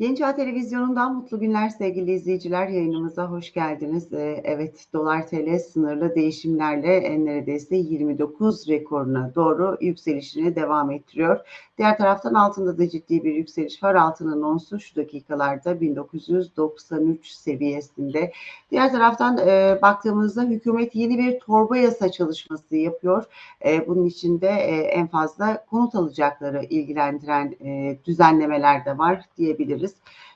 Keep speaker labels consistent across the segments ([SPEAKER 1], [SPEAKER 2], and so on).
[SPEAKER 1] Genç Ağ Televizyonu'ndan mutlu günler sevgili izleyiciler. Yayınımıza hoş geldiniz. Ee, Evet, dolar TL sınırlı değişimlerle en neredeyse 29 rekoruna doğru yükselişini devam ettiriyor. Diğer taraftan altında da ciddi bir yükseliş var. Altının onsu şu dakikalarda 1993 seviyesinde. Diğer taraftan e, baktığımızda hükümet yeni bir torba yasa çalışması yapıyor. E, bunun içinde e, en fazla konut alacakları ilgilendiren e, düzenlemeler de var diyebiliriz.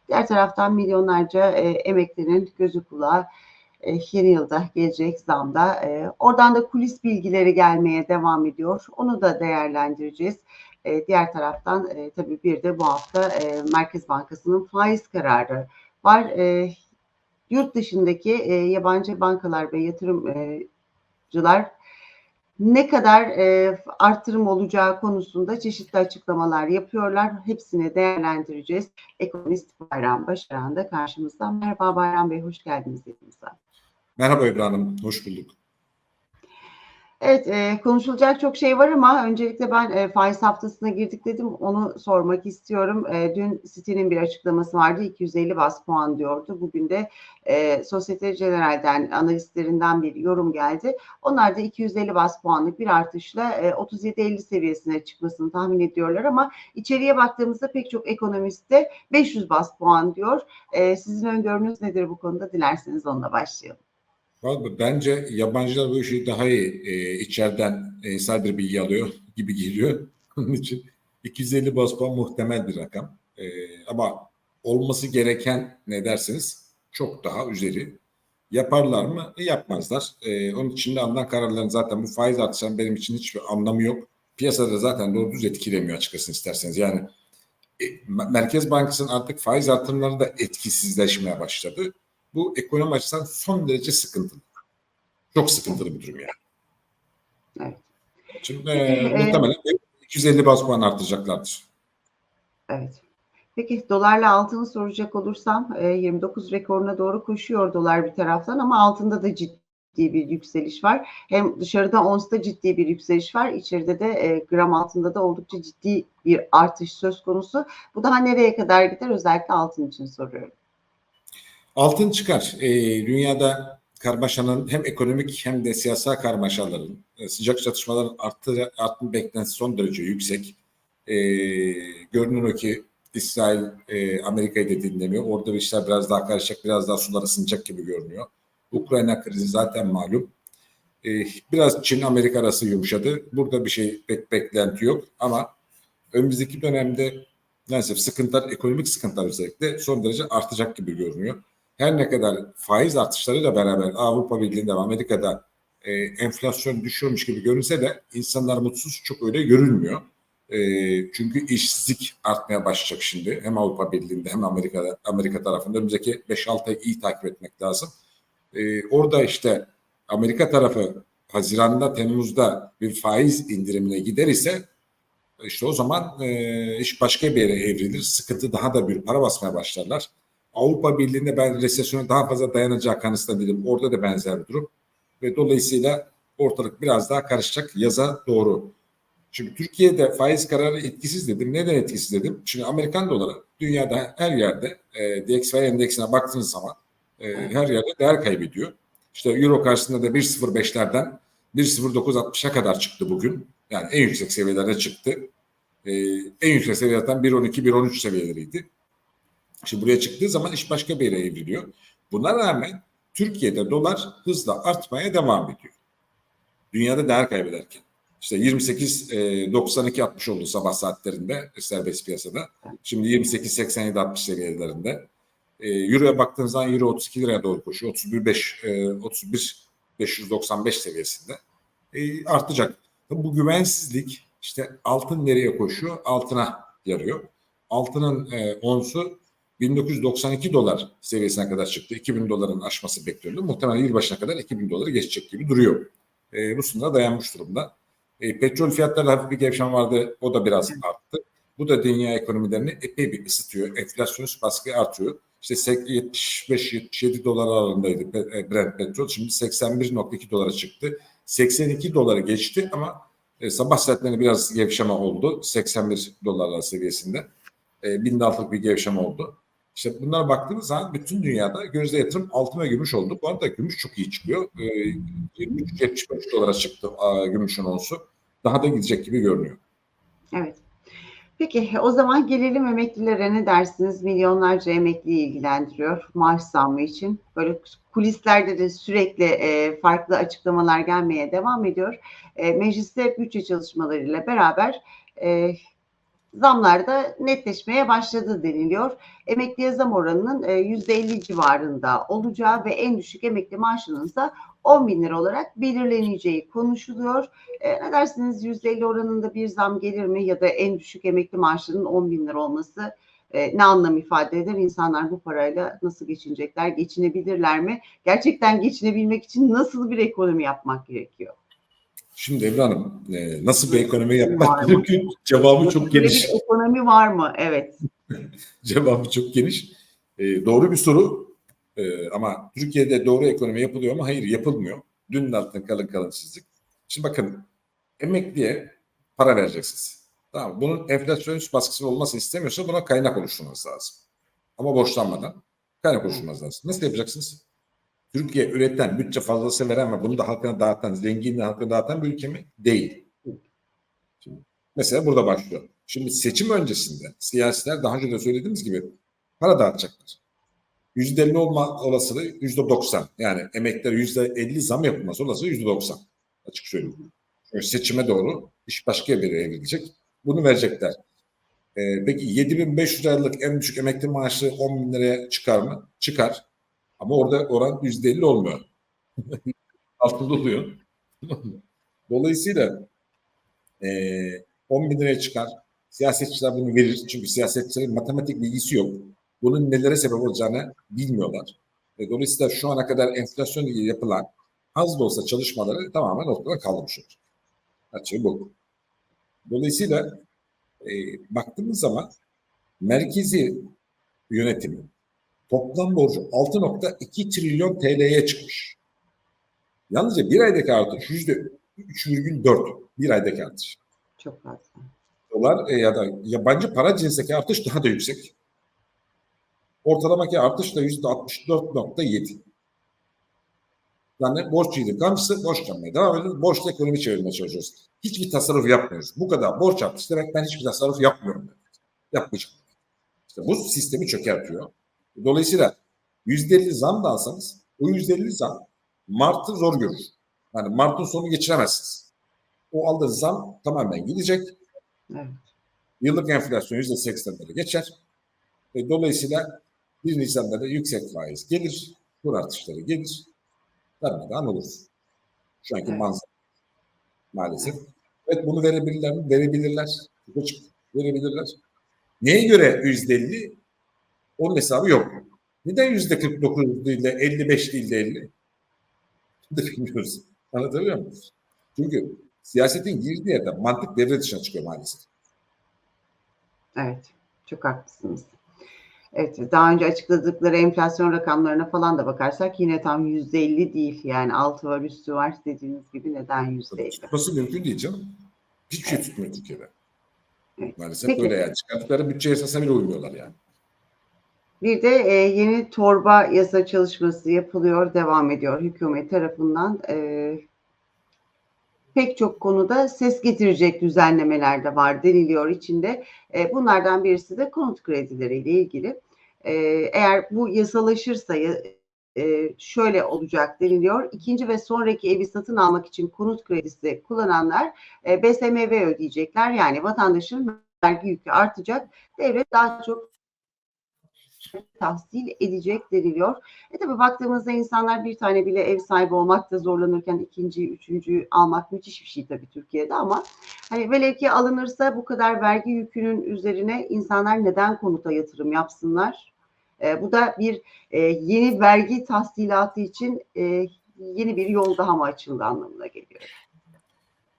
[SPEAKER 1] Diğer taraftan milyonlarca e, emeklinin gözü kulağı e, yeni yılda gelecek zamda. E, oradan da kulis bilgileri gelmeye devam ediyor. Onu da değerlendireceğiz. E, diğer taraftan e, tabii bir de bu hafta e, Merkez Bankası'nın faiz kararı var. E, yurt dışındaki e, yabancı bankalar ve yatırımcılar ne kadar e, artırım olacağı konusunda çeşitli açıklamalar yapıyorlar. Hepsini değerlendireceğiz. Ekonomist Bayram Başaran da karşımızda. Merhaba Bayram Bey, hoş geldiniz yanımıza.
[SPEAKER 2] Merhaba Hanım, hoş bulduk.
[SPEAKER 1] Evet, e, konuşulacak çok şey var ama öncelikle ben e, faiz haftasına girdik dedim. Onu sormak istiyorum. E, dün City'nin bir açıklaması vardı. 250 bas puan diyordu. Bugün de e, Societe General'den, analistlerinden bir yorum geldi. Onlar da 250 bas puanlık bir artışla e, 37-50 seviyesine çıkmasını tahmin ediyorlar ama içeriye baktığımızda pek çok ekonomist de 500 bas puan diyor. E, sizin öngörünüz nedir bu konuda? Dilerseniz onunla başlayalım.
[SPEAKER 2] Vallahi bence yabancılar bu işi daha iyi e, içeriden e, insider bilgi alıyor gibi geliyor. Onun için 250 bas puan muhtemel bir rakam. E, ama olması gereken ne derseniz çok daha üzeri. Yaparlar mı? E, yapmazlar. E, onun için de alınan kararların zaten bu faiz artışların benim için hiçbir anlamı yok. Piyasada zaten doğru düz etkilemiyor açıkçası isterseniz. Yani e, Merkez Bankası'nın artık faiz artırımları da etkisizleşmeye başladı. Bu ekonomi açısından son derece sıkıntılı. Çok sıkıntılı bir durum yani.
[SPEAKER 1] Evet.
[SPEAKER 2] Şimdi e, muhtemelen 250 bas puan artacaklardır.
[SPEAKER 1] Evet. Peki dolarla altını soracak olursam e, 29 rekoruna doğru koşuyor dolar bir taraftan ama altında da ciddi bir yükseliş var. Hem dışarıda onsta ciddi bir yükseliş var. İçeride de e, gram altında da oldukça ciddi bir artış söz konusu. Bu daha nereye kadar gider? Özellikle altın için soruyorum.
[SPEAKER 2] Altın çıkar. E, dünyada karmaşanın hem ekonomik hem de siyasal karmaşaların, e, sıcak çatışmaların arttı, artma beklentisi son derece yüksek. E, görünür ki İsrail e, Amerika'yı da dinlemiyor. Orada işler biraz daha karışacak, biraz daha sular ısınacak gibi görünüyor. Ukrayna krizi zaten malum. E, biraz Çin-Amerika arası yumuşadı. Burada bir şey pek beklenti yok ama önümüzdeki dönemde maalesef sıkıntılar, ekonomik sıkıntılar özellikle son derece artacak gibi görünüyor her ne kadar faiz artışlarıyla beraber Avrupa Birliği'nde Amerika'da e, enflasyon düşüyormuş gibi görünse de insanlar mutsuz çok öyle görünmüyor. E, çünkü işsizlik artmaya başlayacak şimdi. Hem Avrupa Birliği'nde hem Amerika'da Amerika tarafında önümüzdeki 5-6 ay iyi takip etmek lazım. E, orada işte Amerika tarafı Haziran'da, Temmuz'da bir faiz indirimine gider ise işte o zaman e, iş başka bir yere evrilir. Sıkıntı daha da bir para basmaya başlarlar. Avrupa Birliği'nde ben resesyona daha fazla dayanacağı kanısında değilim. Orada da benzer bir durum. Ve dolayısıyla ortalık biraz daha karışacak yaza doğru. Şimdi Türkiye'de faiz kararı etkisiz dedim. Neden etkisiz dedim? Çünkü Amerikan doları dünyada her yerde e, DXY endeksine baktığınız zaman e, her yerde değer kaybediyor. İşte Euro karşısında da 1.05'lerden 1.0960'a kadar çıktı bugün. Yani en yüksek seviyelerde çıktı. E, en yüksek seviyelerden 1.12-1.13 seviyeleriydi. Şimdi buraya çıktığı zaman iş başka bir yere evriliyor. Buna rağmen Türkiye'de dolar hızla artmaya devam ediyor. Dünyada değer kaybederken. İşte 28 e, 92 60 oldu sabah saatlerinde serbest piyasada. Şimdi 28 87 60 seviyelerinde. E, Euro'ya baktığınız zaman Euro 32 liraya doğru koşuyor. 31 5 e, 31 595 seviyesinde. E, artacak. Bu güvensizlik işte altın nereye koşuyor? Altına yarıyor. Altının e, onsu 1992 dolar seviyesine kadar çıktı. 2000 doların aşması bekleniyordu. Muhtemelen yılbaşına kadar 2000 doları geçecek gibi duruyor. E, bu sınıra dayanmış durumda. E, petrol fiyatları hafif bir gevşem vardı. O da biraz arttı. Bu da dünya ekonomilerini epey bir ısıtıyor. Enflasyonist baskı artıyor. İşte 75-77 dolar aralığındaydı e, Brent petrol. Şimdi 81.2 dolara çıktı. 82 dolara geçti ama e, sabah saatlerinde biraz gevşeme oldu. 81 dolarlar seviyesinde. E, binde altılık bir gevşeme oldu. İşte bunlara baktığımız zaman bütün dünyada gözde yatırım altın ve gümüş oldu. Bu arada gümüş çok iyi çıkıyor. Ee, 23-75 dolara çıktı aa, gümüşün onsu. Daha da gidecek gibi görünüyor.
[SPEAKER 1] Evet. Peki o zaman gelelim emeklilere ne dersiniz? Milyonlarca emekliyi ilgilendiriyor maaş zammı için. Böyle kulislerde de sürekli e, farklı açıklamalar gelmeye devam ediyor. E, mecliste bütçe çalışmalarıyla beraber e, zamlar da netleşmeye başladı deniliyor. Emekliye zam oranının e, %50 civarında olacağı ve en düşük emekli maaşının ise 10 bin lira olarak belirleneceği konuşuluyor. E, ne dersiniz %50 oranında bir zam gelir mi ya da en düşük emekli maaşının 10 bin lira olması e, ne anlam ifade eder? İnsanlar bu parayla nasıl geçinecekler, geçinebilirler mi? Gerçekten geçinebilmek için nasıl bir ekonomi yapmak gerekiyor?
[SPEAKER 2] Şimdi Ebru Hanım e, nasıl bir ekonomi yapmak mümkün? Cevabı çok geniş.
[SPEAKER 1] bir ekonomi var mı? Evet.
[SPEAKER 2] Cevabı çok geniş. E, doğru bir soru. E, ama Türkiye'de doğru ekonomi yapılıyor mu? Hayır yapılmıyor. Dünün altında kalın kalın çizdik. Şimdi bakın emekliye para vereceksiniz. Tamam? Bunun enflasyonist baskısı olmasını istemiyorsa buna kaynak oluşturmanız lazım. Ama borçlanmadan kaynak oluşturmanız lazım. Nasıl yapacaksınız? Türkiye üreten, bütçe fazlası veren ve bunu da halkına dağıtan, zenginliği halkına dağıtan bir ülke mi? Değil. Şimdi, mesela burada başlıyor. Şimdi seçim öncesinde siyasiler daha önce de söylediğimiz gibi para dağıtacaklar. %50 olma olasılığı %90. Yani emekler %50 zam yapılması olasılığı %90. Açık söyleyeyim. Çünkü seçime doğru iş başka bir yere evrilecek. Bunu verecekler. Ee, peki 7500 liralık en düşük emekli maaşı 10 bin liraya çıkar mı? Çıkar. Ama orada oran %50 olmuyor. Altında oluyor. Dolayısıyla eee 10 bin liraya çıkar. Siyasetçiler bunu verir. Çünkü siyasetçilerin matematik bilgisi yok. Bunun nelere sebep olacağını bilmiyorlar. E, dolayısıyla şu ana kadar enflasyon ile yapılan az da olsa çalışmaları tamamen ortadan kaldırmış olur. Açığı bu. Dolayısıyla e, baktığımız zaman merkezi yönetimi toplam borcu 6.2 trilyon TL'ye çıkmış. Yalnızca bir aydaki artış yüzde 3,4 bir aydaki artış.
[SPEAKER 1] Çok fazla.
[SPEAKER 2] Dolar e, ya da yabancı para cinsindeki artış daha da yüksek. Ortalamaki artış da yüzde 64.7. Yani borç yedik gamsı borçlanmaya devam ediyoruz. Borçla ekonomi çevirmeye çalışıyoruz. Hiçbir tasarruf yapmıyoruz. Bu kadar borç artış demek ben hiçbir tasarruf yapmıyorum demek. Yapmayacağım. İşte bu sistemi çökertiyor. Dolayısıyla %50 zam da alsanız o %50 zam Mart'ı zor görür. Yani Mart'ın sonu geçiremezsiniz. O aldığınız zam tamamen gidecek.
[SPEAKER 1] Evet.
[SPEAKER 2] Yıllık enflasyon %80'leri geçer. Ve dolayısıyla 1 Nisan'da da yüksek faiz gelir. Kur artışları gelir. Darmadağın olur. Şu anki
[SPEAKER 1] Evet.
[SPEAKER 2] manzara. Maalesef. Evet bunu verebilirler mi? Verebilirler. Açık. Verebilirler. Neye göre %50? Onun hesabı yok. Neden %49 değil de 55 değil de 50? Bunu da bilmiyoruz. Anlatabiliyor muyum? Çünkü siyasetin girdiği yerde mantık devre dışına çıkıyor maalesef.
[SPEAKER 1] Evet, çok haklısınız. Evet, daha önce açıkladıkları enflasyon rakamlarına falan da bakarsak yine tam yüzde elli değil. Yani altı var, üstü var dediğiniz gibi neden yüzde elli?
[SPEAKER 2] Tutması mümkün değil canım. Hiçbir şey tutmuyor Türkiye'de.
[SPEAKER 1] Evet.
[SPEAKER 2] Maalesef
[SPEAKER 1] Peki.
[SPEAKER 2] böyle yani. Çıkarttıkları bütçe yasasına bile uymuyorlar yani.
[SPEAKER 1] Bir de e, yeni torba yasa çalışması yapılıyor, devam ediyor hükümet tarafından. E, pek çok konuda ses getirecek düzenlemeler de var deniliyor içinde. E, bunlardan birisi de konut kredileriyle ilgili. E, eğer bu yasalaşırsa ya- e, şöyle olacak deniliyor. İkinci ve sonraki evi satın almak için konut kredisi kullananlar e, BSMV ödeyecekler. Yani vatandaşın vergi yükü artacak. Devlet daha çok tahsil edecek deniliyor. E tabi baktığımızda insanlar bir tane bile ev sahibi olmakta zorlanırken ikinci, üçüncü almak müthiş bir şey tabii Türkiye'de ama hani velev ki alınırsa bu kadar vergi yükünün üzerine insanlar neden konuta yatırım yapsınlar? E, bu da bir e, yeni vergi tahsilatı için e, yeni bir yol daha mı açıldı anlamına geliyor.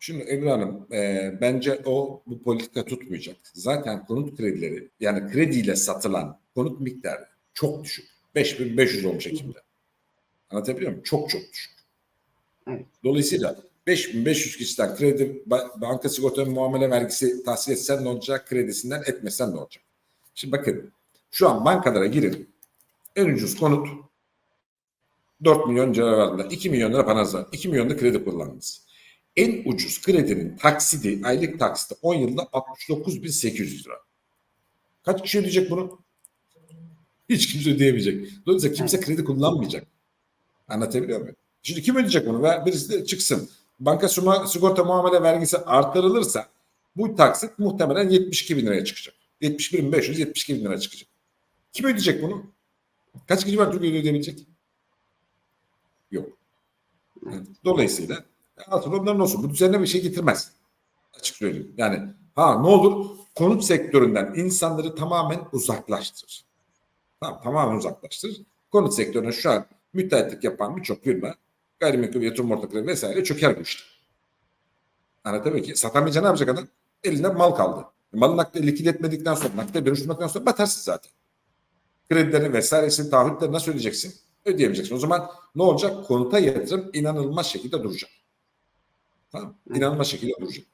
[SPEAKER 2] Şimdi Ebru Hanım e, bence o bu politika tutmayacak. Zaten konut kredileri yani krediyle satılan konut miktarı çok düşük. 5500 olmuş Ekim'de. Anlatabiliyor muyum? Çok çok düşük.
[SPEAKER 1] Evet.
[SPEAKER 2] Dolayısıyla 5500 kişiden kredi ba- banka sigorta muamele vergisi tahsil etsen ne olacak? Kredisinden etmesen ne olacak? Şimdi bakın Şu an bankalara girin. En ucuz konut 4 milyon civarında. 2 milyon lira paranız var. 2 milyon da kredi kullandınız. En ucuz kredinin taksidi, aylık taksidi 10 yılda 69.800 lira. Kaç kişi ödeyecek bunu? Hiç kimse ödeyemeyecek. Dolayısıyla kimse kredi kullanmayacak. Anlatabiliyor muyum? Şimdi kim ödeyecek bunu? Birisi de çıksın. Banka suma- sigorta muamele vergisi artırılırsa bu taksit muhtemelen 72 bin liraya çıkacak. 71 bin 500, 72 bin lira çıkacak. Kim ödeyecek bunu? Kaç kişi var Türkiye'de ödeyebilecek? Yok. Dolayısıyla altın onların olsun. Bu düzenle bir şey getirmez. Açık söyleyeyim. Yani ha ne olur konut sektöründen insanları tamamen uzaklaştırır. Tamam, tamamen uzaklaştırır. Konut sektörüne şu an müteahhitlik yapan birçok firma gayrimenkul yatırım ortakları vesaire çöker bu işte. Anlatabiliyor ki satamayınca ne yapacak adam? Elinde mal kaldı. Malı nakde likit etmedikten sonra, nakde dönüştürmekten sonra batarsın zaten. Kredilerini vesairesini, taahhütleri nasıl ödeyeceksin? Ödeyemeyeceksin. O zaman ne olacak? Konuta yatırım inanılmaz şekilde duracak. Tamam? İnanılmaz şekilde duracak.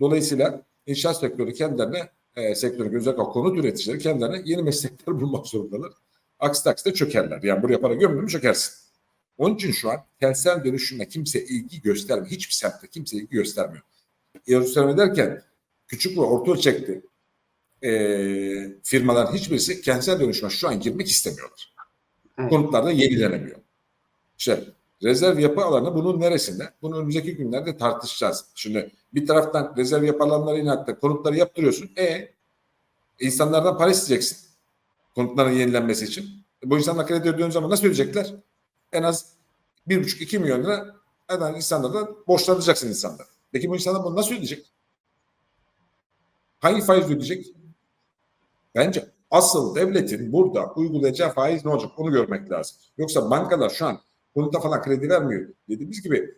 [SPEAKER 2] Dolayısıyla inşaat sektörü kendilerine, e, sektörün özellikle konut üreticileri kendilerine yeni meslekler bulmak zorundalar. Aksi takdirde çökerler. Yani buraya para gömdün mü çökersin. Onun için şu an kentsel dönüşüme kimse ilgi göstermiyor. Hiçbir semtte kimse ilgi göstermiyor. Gösterme derken küçük ve orta ölçekli e, firmaların hiçbirisi kentsel dönüşüme şu an girmek istemiyorlar.
[SPEAKER 1] Evet.
[SPEAKER 2] Konutlarda yenilenemiyor. İşte rezerv yapı alanı bunun neresinde? Bunu önümüzdeki günlerde tartışacağız. Şimdi bir taraftan rezerv yapı alanları inatla konutları yaptırıyorsun. E insanlardan para isteyeceksin. Konutların yenilenmesi için. E, bu insanlar kredi ödediğin zaman nasıl ödeyecekler? En az 1,5-2 milyon lira neden insanlardan borçlanacaksın insanlar. Peki bu insanlar bunu nasıl ödeyecek? Hangi faiz ödeyecek? Bence asıl devletin burada uygulayacağı faiz ne olacak onu görmek lazım. Yoksa bankalar şu an konuta falan kredi vermiyor. Dediğimiz gibi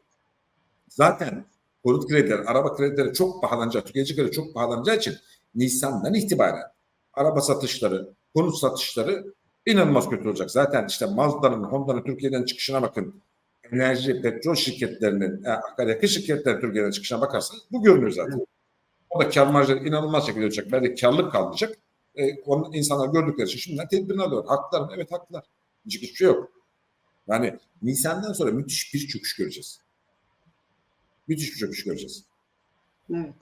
[SPEAKER 2] zaten konut kredileri, araba kredileri çok pahalanacak, tüketici kredi çok pahalanacağı için Nisan'dan itibaren araba satışları, konut satışları inanılmaz kötü olacak. Zaten işte Mazda'nın, Honda'nın Türkiye'den çıkışına bakın. Enerji, petrol şirketlerinin, e, akaryakıt şirketlerinin Türkiye'den çıkışına bakarsanız bu görünüyor zaten. O da kar marjları inanılmaz şekilde olacak. Belki karlılık kalmayacak. E, onu insanlar gördükleri için şimdiden tedbirini alıyor. Haklılar mı? Evet haklılar. Hiçbir şey yok. Yani Nisan'dan sonra müthiş bir çöküş göreceğiz. Müthiş bir çöküş göreceğiz.
[SPEAKER 1] Evet.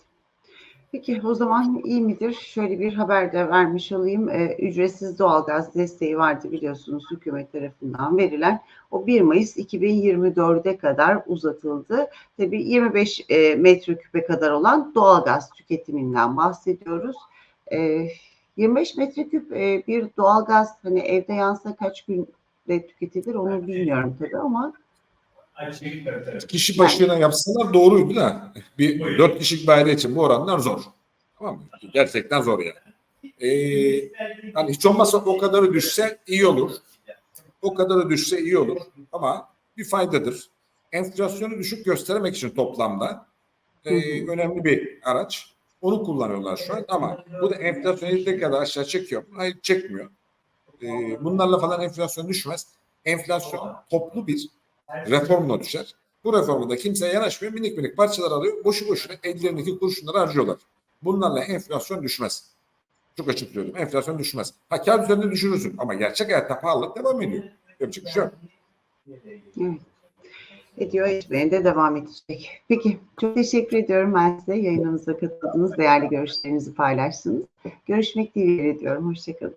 [SPEAKER 1] Peki o zaman iyi midir? Şöyle bir haber de vermiş olayım. Ee, ücretsiz doğalgaz desteği vardı biliyorsunuz hükümet tarafından verilen. O 1 Mayıs 2024'e kadar uzatıldı. Tabii 25 e, metreküpe kadar olan doğalgaz tüketiminden bahsediyoruz. Ee, 25 metreküp e, bir doğalgaz hani evde yansa kaç günde tüketilir onu bilmiyorum tabii ama
[SPEAKER 2] Kişi başına yapsalar doğruydu da bir
[SPEAKER 3] Buyurun.
[SPEAKER 2] dört kişilik bir aile için bu oranlar zor. Tamam mı? Gerçekten zor yani. Ee, hani hiç olmazsa o kadarı düşse iyi olur. O kadarı düşse iyi olur ama bir faydadır. Enflasyonu düşük göstermek için toplamda e, önemli bir araç. Onu kullanıyorlar şu an ama bu da enflasyonu ne kadar aşağı çekiyor. Hayır çekmiyor. E, bunlarla falan enflasyon düşmez. Enflasyon toplu bir reformla düşer. Bu reformda da kimseye yanaşmıyor. Minik minik parçalar alıyor. Boşu boşuna ellerindeki kurşunları harcıyorlar. Bunlarla enflasyon düşmez. Çok açık söylüyorum. Enflasyon düşmez. Ha kar üzerinde düşürürsün ama gerçek hayatta pahalılık devam ediyor. Yapacak bir şey yok.
[SPEAKER 1] Evet. Ediyor etmeye de devam edecek. Peki çok teşekkür ediyorum ben size yayınımıza katıldınız. Değerli görüşlerinizi paylaştınız. Görüşmek dileğiyle diyorum. Hoşçakalın.